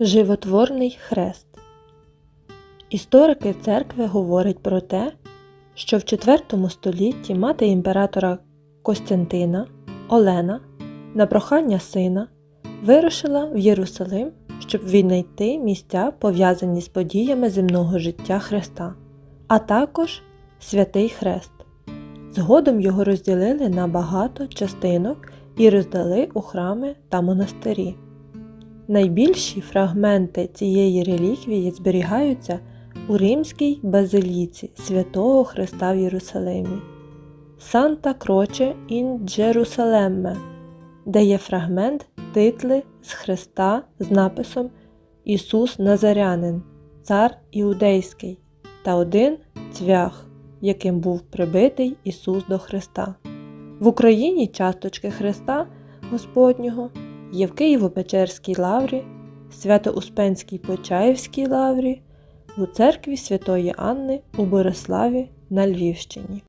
Животворний хрест. Історики церкви говорять про те, що в IV столітті мати імператора Костянтина Олена на прохання сина вирушила в Єрусалим, щоб віднайти місця, пов'язані з подіями земного життя Христа, а також святий хрест. Згодом його розділили на багато частинок і роздали у храми та монастирі. Найбільші фрагменти цієї реліквії зберігаються у Римській базиліці Святого Христа в Єрусалимі Санта Кроче ін Джерусалемме, де є фрагмент титли з Христа з написом Ісус Назарянин, Цар Іудейський та один цвях, яким був прибитий Ісус до Христа. В Україні часточки Христа Господнього є в Києво-Печерській лаврі, Свято-Успенській Почаївській лаврі, у церкві Святої Анни у Бориславі на Львівщині.